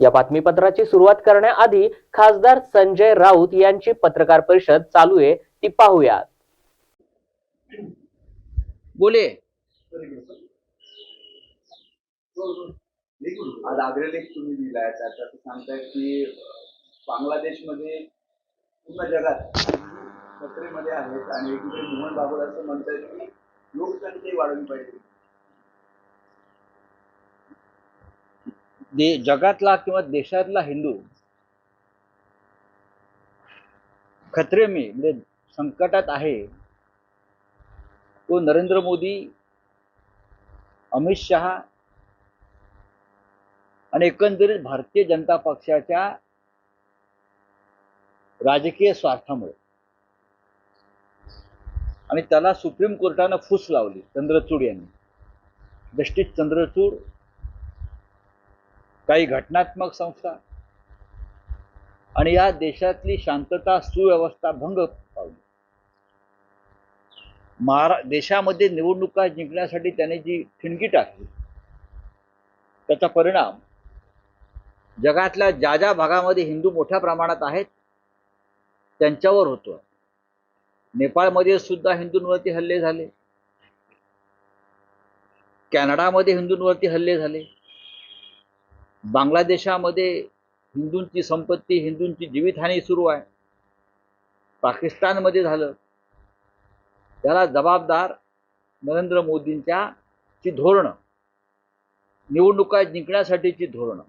या बातमीपत्राची सुरुवात करण्याआधी खासदार संजय राऊत यांची पत्रकार परिषद चालू आहे. ती पाहूया बोले. आज अग्रलेख तुम्ही दिलाय त्याच्यात सांगताय की बांगलादेशमध्ये पूर्ण जगात खतरेमध्ये आहेत आणि एकीकडे मोहन बाबूल असं म्हणतायत की लोकसंख्या वाढवली पाहिजे. दे जगातला किंवा देशातला हिंदू खतरे मी म्हणजे संकटात आहे तो नरेंद्र मोदी अमित शहा आणि एकंदरीत भारतीय जनता पक्षाच्या राजकीय स्वार्थामुळे. आणि त्याला सुप्रीम कोर्टानं फूस लावली चंद्रचूड यांनी. जस्टिस चंद्रचूड काही घटनात्मक संस्था. आणि या देशातली शांतता सुव्यवस्था भंग पावली. महारा देशामध्ये निवडणुका जिंकण्यासाठी त्याने जी ठिणगी टाकली त्याचा परिणाम जगातल्या ज्या ज्या भागामध्ये हिंदू मोठ्या प्रमाणात आहेत त्यांच्यावर होतो. नेपाळमध्ये सुद्धा हिंदूंवरती हल्ले झाले. कॅनडामध्ये हिंदूंवरती हल्ले झाले. बांगलादेशामध्ये हिंदूंची संपत्ती हिंदूंची जीवितहानी सुरू आहे. पाकिस्तानमध्ये झालं. त्याला जबाबदार नरेंद्र मोदींच्या ची धोरणं निवडणुका जिंकण्यासाठीची धोरणं.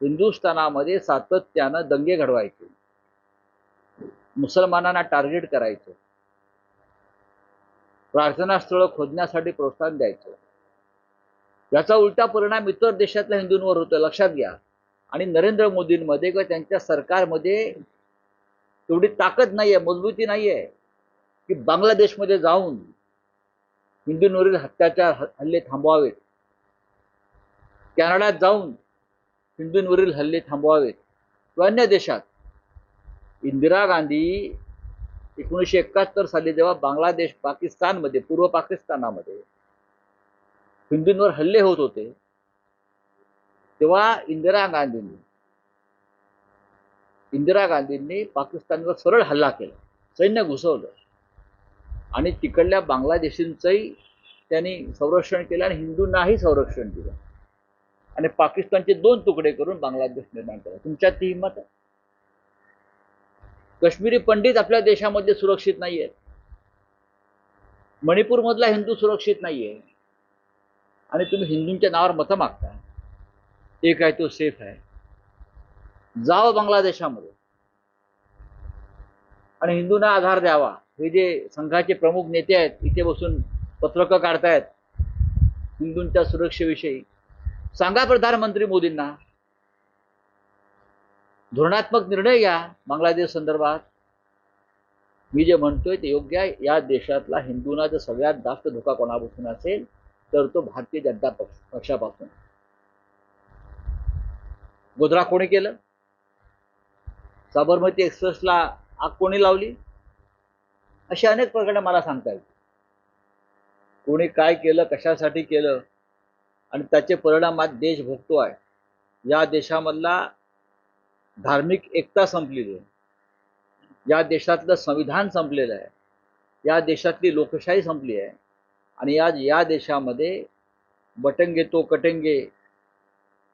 हिंदुस्थानामध्ये सातत्यानं दंगे घडवायचे. मुसलमानांना टार्गेट करायचं. प्रार्थनास्थळं खोदण्यासाठी प्रोत्साहन द्यायचं. याचा उलटा परिणाम इतर देशातल्या हिंदूंवर होतो लक्षात घ्या. आणि नरेंद्र मोदींमध्ये किंवा त्यांच्या सरकारमध्ये तेवढी ताकद नाही आहे मजबूती नाही आहे की बांगलादेशमध्ये जाऊन हिंदूंवरील हत्याचार हल्ले थांबवावेत. कॅनडात जाऊन हिंदूंवरील हल्ले थांबवावेत. किंवा अन्य देशात इंदिरा गांधी एकोणीसशे एकाहत्तर साली जेव्हा बांगलादेश पाकिस्तानमध्ये पूर्व पाकिस्तानामध्ये हिंदूंवर हल्ले होत होते. तेव्हा इंदिरा गांधींनी इंदिरा गांधींनी पाकिस्तानवर सरळ हल्ला केला. सैन्य घुसवलं. आणि तिकडल्या बांगलादेशींचंही त्यांनी संरक्षण केलं आणि हिंदूंनाही संरक्षण दिलं. आणि पाकिस्तानचे दोन तुकडे करून बांगलादेश निर्माण केला. तुमच्यात ती हिंमत आहे. काश्मीरी पंडित आपल्या देशामध्ये सुरक्षित नाही आहेत मणिपूरमधला हिंदू सुरक्षित नाही आहे आणि तुम्ही हिंदूंच्या नावावर मतं मागता एक आहे तो सेफ आहे. जावं बांगलादेशामध्ये. आणि हिंदूंना आधार द्यावा. हे जे संघाचे प्रमुख नेते आहेत इथे बसून पत्रकं काढतायत हिंदूंच्या सुरक्षेविषयी. सांगा प्रधानमंत्री मोदींना धोरणात्मक निर्णय घ्या बांगलादेश संदर्भात. मी जे म्हणतोय ते योग्य आहे. या देशातला हिंदूंना जर सगळ्यात जास्त धोका कोणापासून असेल तर तो भारतीय जनता पक्ष पक्षापासून. गोधरा कोणी केलं? साबरमती एक्सप्रेसला आग कोणी लावली? अशी अनेक प्रकरणं मला सांगता येईल कोणी काय केलं कशासाठी केलं आणि त्याचे परिणाम आज देश भोगतो आहे. या देशामधला धार्मिक एकता संपलेली आहे. या देशातलं संविधान संपलेलं आहे. या देशातली लोकशाही संपली आहे. आणि आज या देशामध्ये बटंगे तो कटंगे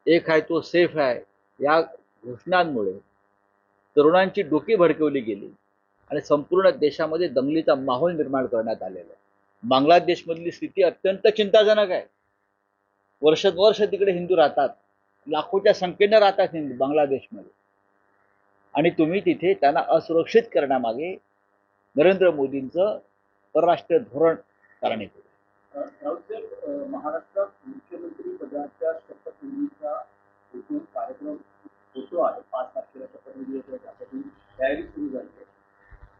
एक आहे तो सेफ आहे या घोषणांमुळे तरुणांची डोकी भडकवली गेली आणि संपूर्ण देशामध्ये दंगलीचा माहोल निर्माण करण्यात आलेला आहे. बांगलादेशमधली स्थिती अत्यंत चिंताजनक आहे. वर्षानुवर्ष तिकडे हिंदू राहतात लाखोच्या संख्येनं राहतात हिंदू बांगलादेशमध्ये. आणि तुम्ही तिथे त्यांना असुरक्षित करण्यामागे नरेंद्र मोदींचं परराष्ट्र धोरण कारणीभूत राऊतसाहेब महाराष्ट्रात मुख्यमंत्री पदाच्या शपथविधीचा एकूण कार्यक्रम होतो आहे. पाच तारखेला शपथविधी त्यासाठी तयारी सुरू झाली आहे.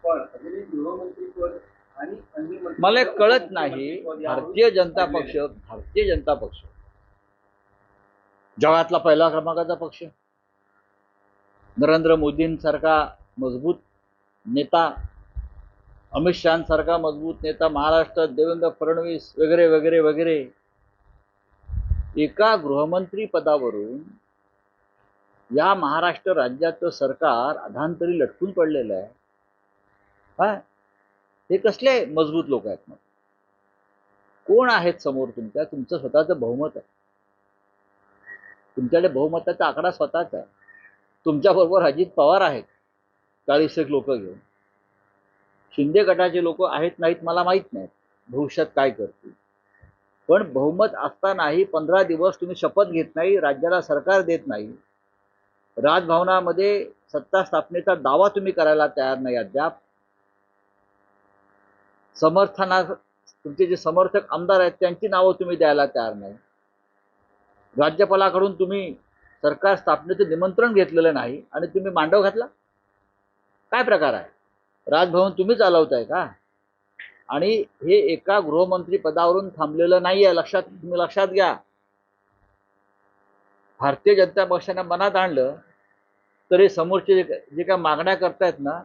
पण अजूनही गृहमंत्रीपद आणि अन्य मला कळत नाही भारतीय जनता पक्ष भारतीय जनता पक्ष. जगातला पहिला क्रमांकाचा पक्ष. नरेंद्र मोदींसारखा मजबूत नेता अमित शहासारखा मजबूत नेता महाराष्ट्रात देवेंद्र फडणवीस वगैरे वगैरे वगैरे. एका गृहमंत्री पदावरून या महाराष्ट्र राज्याचं सरकार अधांतरी लटकून पडलेलं आहे. हा? हे कसले मजबूत लोक आहेत मग? कोण आहेत समोर तुमच्या? तुमचं स्वतःचं बहुमत आहे. तुमच्याकडे बहुमताचा आकडा स्वतःचा आहे. तुमच्याबरोबर अजित पवार आहेत. चाळीस एक लोक घेऊन. शिंदे गटाचे लोक आहेत नाहीत मला माहीत नाहीत. भविष्यात काय करतील? पण बहुमत असतानाही पंधरा दिवस तुम्ही शपथ घेत नाही राज्याला सरकार देत नाही. राजभवनामध्ये सत्ता स्थापनेचा दावा तुम्ही करायला तयार नाही अद्याप. समर्थना तुमचे जे समर्थक आमदार आहेत त्यांची नावं तुम्ही द्यायला तयार नाही. राज्यपालाकडून तुम्ही सरकार स्थापनेचं निमंत्रण घेतलेलं नाही आणि तुम्ही मांडव घातला? काय प्रकार आहे? राजभवन तुम्ही चालवताय का? आणि हे एका गृहमंत्री पदावरून थांबलेलं नाही आहे लक्षात तुम्ही लक्षात घ्या. भारतीय जनता पक्षाने मनात आणलं तर हे समोरचे जे जे काय मागण्या करतायत ना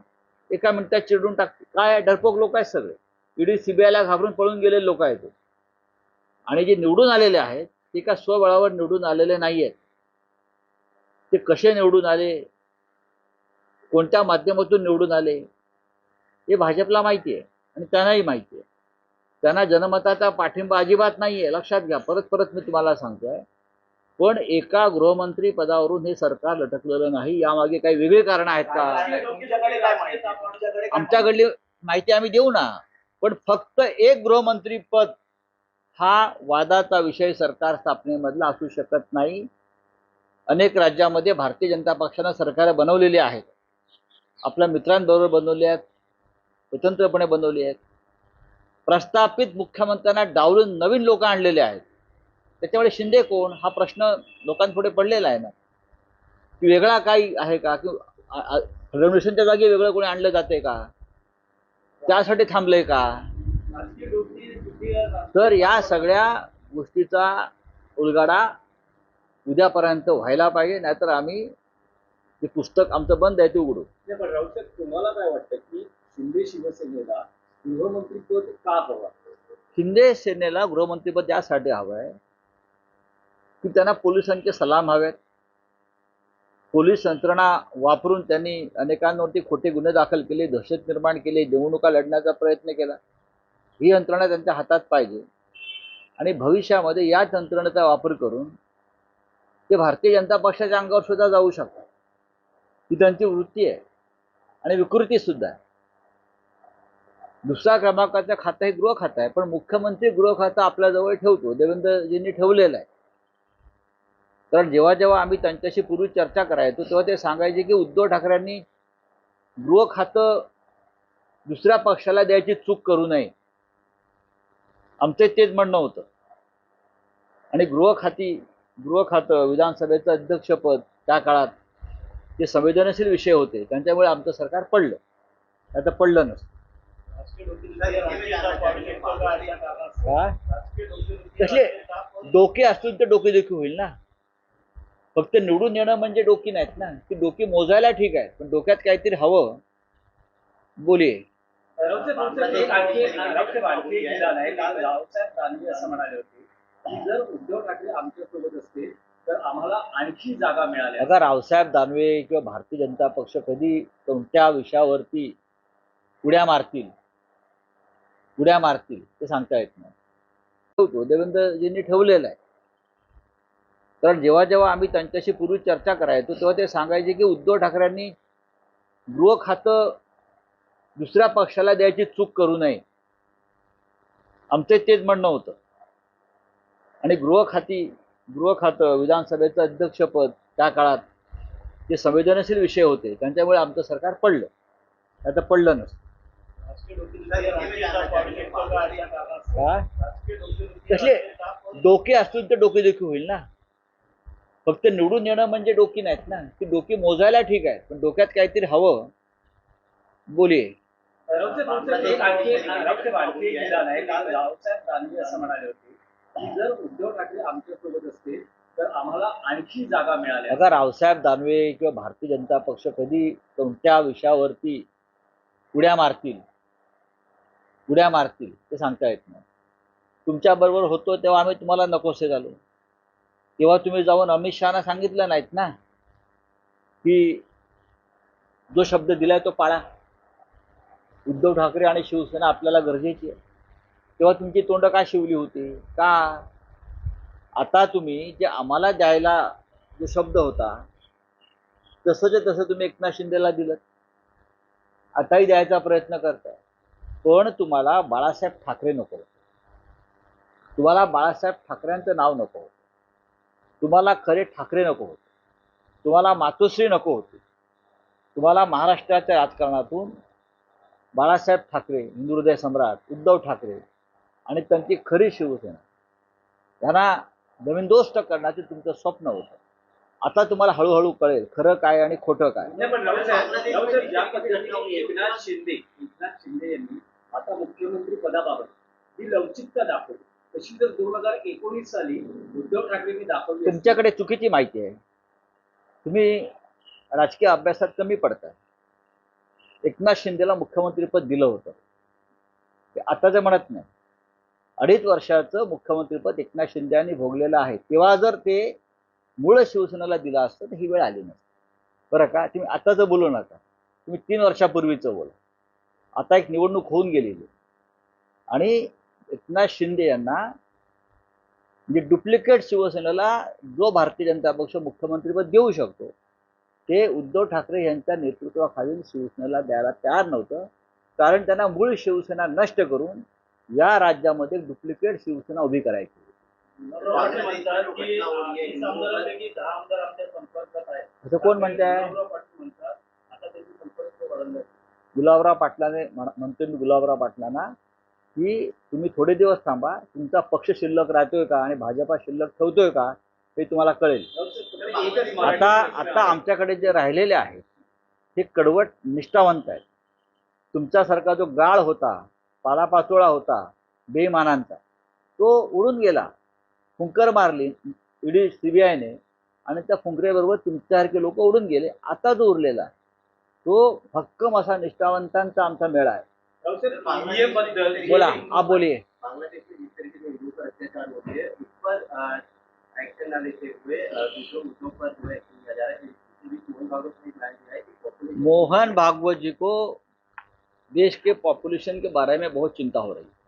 एका मिनिटात चिरडून टाक काय डरपोक लोक आहेत सगळे. ईडी सीबीआयला घाबरून पळून गेलेले लोक आहेत. आणि जे निवडून आलेले आहेत ते का स्वबळावर निवडून आलेले नाही आहेत ते कसे निवडून आले? कोणत्या माध्यमातून निवडून आले? हे भाजपला माहिती आहे आणि त्यांनाही माहिती आहे त्यांना जनमताचा पाठिंबा अजिबात नाही आहे लक्षात घ्या. परत परत मी तुम्हाला सांगतोय. पण एका गृहमंत्री पदावरून हे सरकार लटकलेलं नाही. यामागे काही वेगळी कारण आहेत का? आमच्याकडली माहिती आम्ही देऊ ना. पण फक्त एक गृहमंत्री पद हा वादाचा विषय सरकार स्थापनेमधला असू शकत नाही. अनेक राज्यामध्ये भारतीय जनता पक्षानं सरकार बनवलेली आहेत. आपल्या मित्रांबरोबर बनवली आहेत. स्वतंत्रपणे बनवली आहेत. प्रस्थापित मुख्यमंत्र्यांना डावलून नवीन लोक आणलेले आहेत. त्याच्यामुळे शिंदे कोण? हा प्रश्न लोकांपुढे पडलेला आहे ना. की वेगळा काही आहे का? की फडणवीसांच्या जागी वेगळं कोणी आणलं जाते का? त्यासाठी थांबलंय का? तर या सगळ्या गोष्टीचा उलगाडा उद्यापर्यंत व्हायला पाहिजे. नाहीतर आम्ही ते पुस्तक आमचं बंद आहे ते उघडू. पण तुम्हाला काय वाटतं की शिंदे शिवसेनेला गृहमंत्रीपद का हवं? शिंदे सेनेला गृहमंत्रीपद यासाठी हवं आहे की त्यांना पोलिसांचे सलाम हवेत. पोलीस यंत्रणा वापरून त्यांनी अनेकांवरती खोटे गुन्हे दाखल केले दहशत निर्माण केले निवडणुका लढण्याचा प्रयत्न केला. ही यंत्रणा त्यांच्या हातात पाहिजे. आणि भविष्यामध्ये याच यंत्रणेचा वापर करून ते भारतीय जनता पक्षाच्या अंगावर सुद्धा जाऊ शकतात. ही त्यांची वृत्ती आहे. आणि विकृती सुद्धा आहे. दुसऱ्या क्रमांकाचं खातं हे गृह खातं आहे पण मुख्यमंत्री गृह खातं आपल्याजवळ ठेवतो देवेंद्रजींनी ठेवलेलं आहे. कारण जेव्हा जेव्हा आम्ही त्यांच्याशी पूर्वी चर्चा करायचो तेव्हा ते सांगायचे की उद्धव ठाकरेंनी गृह खातं दुसऱ्या पक्षाला द्यायची चूक करू नये. आमचं तेच म्हणणं होतं. आणि गृह खाती गृह खातं विधानसभेचं अध्यक्षपद त्या काळात ते संवेदनशील विषय होते. त्यांच्यामुळे आमचं सरकार पडलं. आता पडलं नसतं. काय? कसले? डोके असतील तर डोके होईल ना. फक्त निवडून येणं म्हणजे डोकी नाहीत ना. ती डोकी मोजायला ठीक आहे पण डोक्यात काहीतरी हवं. बोलिये असं म्हणाले होते की जर उद्धव ठाकरे असते तर आम्हाला आणखी जागा आता रावसाहेब दानवे किंवा भारतीय जनता पक्ष कधी कोणत्या विषयावरती उड्या मारतील? उड्या मारतील ते सांगता येत नाही. ठेवतो देवेंद्रजींनी ठेवलेलं आहे. कारण जेव्हा जेव्हा आम्ही त्यांच्याशी पूर्वी चर्चा करायचो तेव्हा ते सांगायचे की उद्धव ठाकरेंनी गृह खातं दुसऱ्या पक्षाला द्यायची चूक करू नये. आमचं तेच म्हणणं होतं. आणि गृह खाती गृह खातं विधानसभेचं अध्यक्षपद त्या काळात ते संवेदनशील विषय होते त्यांच्यामुळे आमचं सरकार पडलं. आता पडलं नसतं. काय कसले डोके असतील तर डोके देखील होईल ना. फक्त निवडून येणं म्हणजे डोकी नाहीत ना. ती डोकी मोजायला ठीक आहे पण डोक्यात काहीतरी हवं. बोलिये असं म्हणाले होते की जर उद्धव ठाकरे असते तर आम्हाला आणखी जागा आता रावसाहेब दानवे किंवा भारतीय जनता पक्ष कधी कोणत्या विषयावरती उड्या मारतील? उड्या मारतील ते सांगता येत नाही. तुमच्याबरोबर होतो तेव्हा आम्ही तुम्हाला नकोसे झालो तेव्हा तुम्ही जाऊन अमित शहाना सांगितलं नाहीत ना? की जो शब्द दिलाय तो पाळा. उद्धव ठाकरे आणि शिवसेना आपल्याला गरजेची आहे. तेव्हा तुमची तोंड का शिवली होती? का? आता तुम्ही जे आम्हाला द्यायला जो शब्द होता तसंच्या तसं तुम्ही एकनाथ शिंदेला दिलं. आताही द्यायचा प्रयत्न करताय. पण तुम्हाला बाळासाहेब ठाकरे नको. तुम्हाला बाळासाहेब ठाकरेंचं नाव नको. होतं तुम्हाला खरे ठाकरे नको होते. तुम्हाला मातोश्री नको होती. तुम्हाला महाराष्ट्राच्या राजकारणातून बाळासाहेब ठाकरे हिंदुहृदय सम्राट उद्धव ठाकरे आणि त्यांची खरी शिवसेना. त्यांना जमीनदोस्त करण्याचे तुमचं स्वप्न होतं. आता तुम्हाला हळूहळू कळेल खरं काय आणि खोटं काय. आता मुख्यमंत्री पदाबाबत ही लवचिकता दाखवली तशी जर दोन हजार एकोणीस साली उद्धव ठाकरेंनी दाखवली तुमच्याकडे चुकीची माहिती आहे. तुम्ही राजकीय अभ्यासात कमी पडताय. एकनाथ शिंदेला मुख्यमंत्रीपद दिलं होतं. ते आताचं म्हणत नाही. अडीच वर्षाचं मुख्यमंत्रीपद एकनाथ शिंदे यांनी भोगलेलं आहे. तेव्हा जर ते मूळ शिवसेनेला दिलं असतं तर ही वेळ आली नसती. बरं का? तुम्ही आताचं बोलू नका. तुम्ही तीन वर्षापूर्वीचं बोला. आता एक निवडणूक होऊन गेलेली. आहे. आणि एकनाथ शिंदे यांना म्हणजे डुप्लिकेट शिवसेनेला जो भारतीय जनता पक्ष मुख्यमंत्रीपद देऊ शकतो ते उद्धव ठाकरे यांच्या नेतृत्वाखालील शिवसेनेला द्यायला तयार नव्हतं. कारण त्यांना मूळ शिवसेना नष्ट करून या राज्यामध्ये डुप्लिकेट शिवसेना उभी करायची असं कोण म्हणताय? गुलाबराव गुलाबराव पाटलाने म्हण- म्हणतो मी गुलाबराव पाटलांना की तुम्ही थोडे दिवस थांबा तुमचा पक्ष शिल्लक राहतोय का आणि भाजपा शिल्लक ठेवतोय का हे तुम्हाला कळेल. आता आता आमच्याकडे जे राहिलेले आहेत हे कडवट निष्ठावंत आहेत. तुमच्यासारखा जो गाळ होता पालापाचोळा होता बेमानांचा तो उडून गेला. फुंकर मारली ईडी सीबीआयने आणि त्या फुंकरेबरोबर तुमच्यासारखे लोक उडून गेले. आता जो उरलेला आहे तो भक्कम असा निष्ठावंतांचा आमचा मेळा आहे. राऊत साहेब, EVM बद्दल बोला आप बोलिए बांग्लादेश में जिस तरीके से हिंदू पर अत्याचार हो रहे हैं उस पर एक्शन न लेते हुए अ, दूसरों मुद्दों पर जो है एक्शन लिया जा रहा है इसी बीच मोहन भागवत ने बयान दिया है कि population- मोहन भागवत जी को देश के पॉपुलेशन के बारे में बहुत चिंता हो रही है।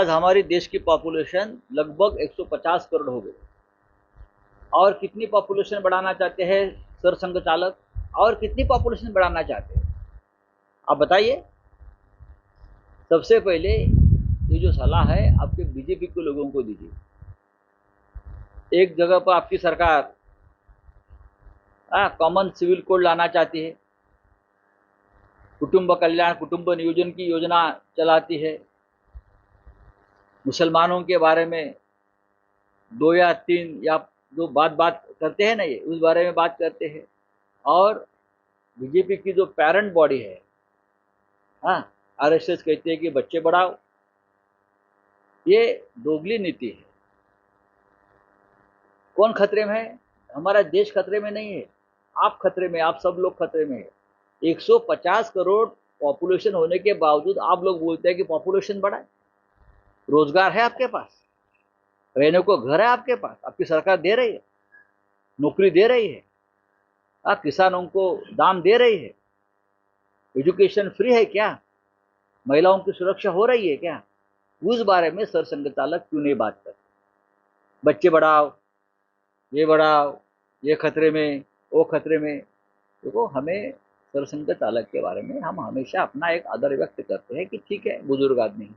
आज हमारी देश की पॉपुलेशन लगभग 150 करोड़ हो गई। और कितनी पॉपुलेशन बढ़ाना चाहते हैं सरसंघ चालक और कितनी पॉपुलेशन बढ़ाना चाहते हैं? आप बताइए। सबसे पहले ये जो सलाह है, आपके बीजेपी के लोगों को दीजिए। एक जगह पर आपकी सरकार कॉमन सिविल कोड लाना चाहती है। कुटुंब कल्याण, कुटुंब नियोजन की योजना चलाती है। मुसलमानों के बारे में दो या तीन या जो बात बात करते हैं ना ये? उस बारे में बात करते हैं। और बीजेपी की जो पेरेंट बॉडी है हाँ आरएसएस कहती है कि बच्चे बढ़ाओ। ये दोगली नीति है। कौन खतरे में है? हमारा देश खतरे में नहीं है। आप खतरे में, आप सब लोग खतरे में है। 150 करोड़ पॉपुलेशन होने के बावजूद आप लोग बोलते हैं कि पॉपुलेशन बढ़ाए। रोज़गार है आपके पास। रहने को घर है आपके पास। आपकी सरकार दे रही है। नौकरी दे रही है। आप किसानों को दाम दे रही है? एजुकेशन फ्री है क्या? महिलाओं की सुरक्षा हो रही है क्या? उस बारे में चालक क्यों नहीं बात करते? बच्चे बढ़ाओ, ये बढ़ाओ, ये खतरे में, वो खतरे में। देखो तो हमें सरसंघ चालक के बारे में हम हमेशा अपना एक आदर व्यक्त करते हैं कि ठीक है, बुज़ुर्ग आदमी है,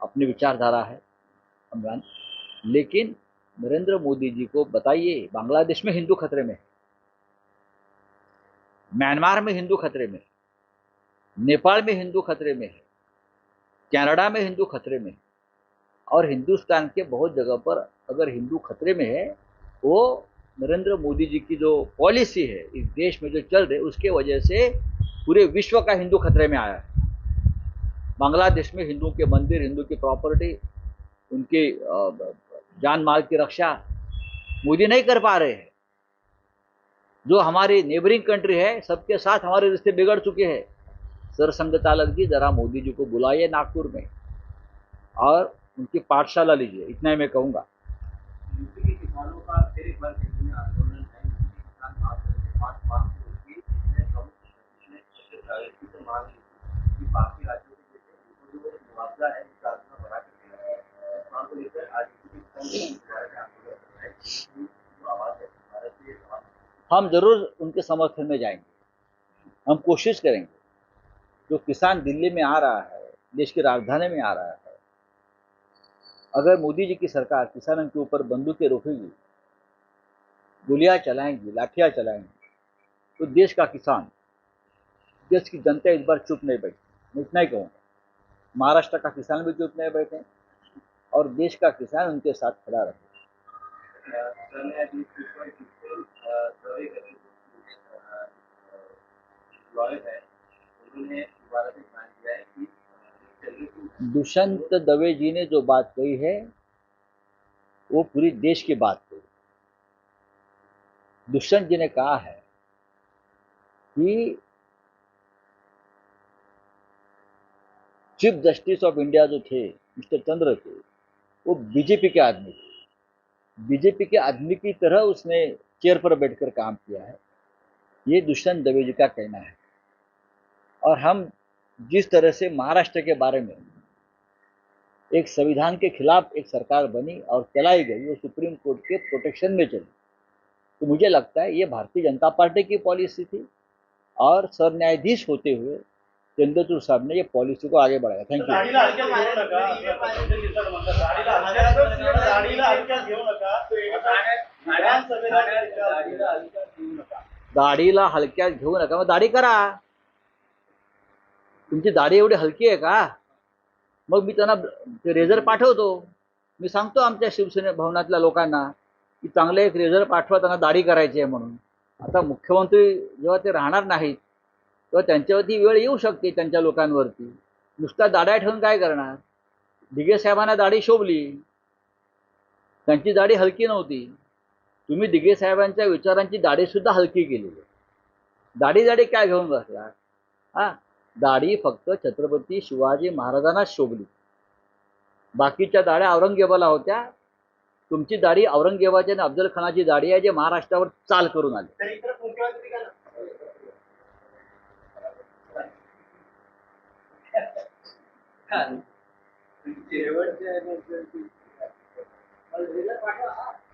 अपनी विचारधारा है, हम लेकिन नरेंद्र मोदी जी को बताइए, बांग्लादेश में हिंदू खतरे में है? म्यांमार में हिंदू खतरे में नेपाल में हिंदू खतरे में है, कनाडा में हिंदू खतरे में है, और हिंदुस्तान के बहुत जगह पर अगर हिंदू खतरे में है, वो नरेंद्र मोदी जी की जो पॉलिसी है, इस देश में जो चल रही है, उसके वजह से पूरे विश्व का हिंदू खतरे में आया है। बांग्लादेश में हिंदुओं के मंदिर, हिंदू की प्रॉपर्टी, उनकी जान माल की रक्षा मोदी नहीं कर पा रहे हैं। जो हमारी नेबरिंग कंट्री है, सबके साथ हमारे रिश्ते बिगड़ चुके हैं। सर आलम की, ज़रा मोदी जी को बुलाइए नागपुर में और उनकी पाठशाला लीजिए, इतना ही मैं कहूँगा। हम ज़रूर उनके समर्थन में जाएँगे। हम कोशिश करेंगे। जो किसान दिल्ली में आ रहा है, देश की राजधानी में आ रहा है, अगर मोदी जी की सरकार किसानों के ऊपर बंदूकें रोकेगी, गोलियाँ चलाएँगी, लाठियाँ चलाएँगी तो देश का किसान, देश की जनता इस बार चुप नहीं बैठी। मैं इतना ही कहूँगा। महाराष्ट्र का किसान भी चुप नहीं बैठे और देश का किसान उनके साथ खड़ा रहे। किशन लॉयर है उन्होंने है कि दुष्यंत दवे जी ने जो बात कही है, वो पूरी देश की बात कही। दुष्यंत जी ने कहा है कि चीफ जस्टिस ऑफ़ इंडिया जो थे, मिस्टर चंद्र थे, वो बीजेपी के आदमी थे। बीजेपी के आदमी की तरह उसने चेयर पर बैठकर काम किया है। ये दुष्यंत दवे जी का कहना है। और हम जिस तरह से महाराष्ट्र के बारे में एक संविधान के खिलाफ एक सरकार बनी और चलाई गई, वो सुप्रीम कोर्ट के प्रोटेक्शन में चली तो मुझे लगता है ये भारतीय जनता पार्टी की पॉलिसी थी और सरन्यायाधीश होते हुए चंद्रचूर साहब ने ये पॉलिसी को आगे बढ़ाया। थैंक यू दाढीला हलक्यात घेऊ नका. मग दाढी करा. तुमची दाढी एवढी हलकी आहे का? मग मी त्यांना रेझर पाठवतो. मी सांगतो आमच्या शिवसेने भवनातल्या लोकांना की चांगले एक रेझर पाठवा त्यांना दाढी करायची आहे म्हणून. आता मुख्यमंत्री जेव्हा ते राहणार नाहीत तेव्हा त्यांच्यावरती वेळ येऊ शकते त्यांच्या लोकांवरती. नुसता दाड्या ठेवून काय करणार? दिगे साहेबांना दाढी शोभली. त्यांची दाढी हलकी नव्हती. तुम्ही दिगे साहेबांच्या विचारांची दाढी सुद्धा हलकी केली दाढी दाढी काय घेऊन बसला? हा? दाढी फक्त छत्रपती शिवाजी महाराजांनाच शोभली. बाकीच्या दाढ्या औरंगजेबाला होत्या. तुमची दाढी औरंगजेबाची आणि अफजल खानाची दाढी आहे जे महाराष्ट्रावर चाल करून आले. तर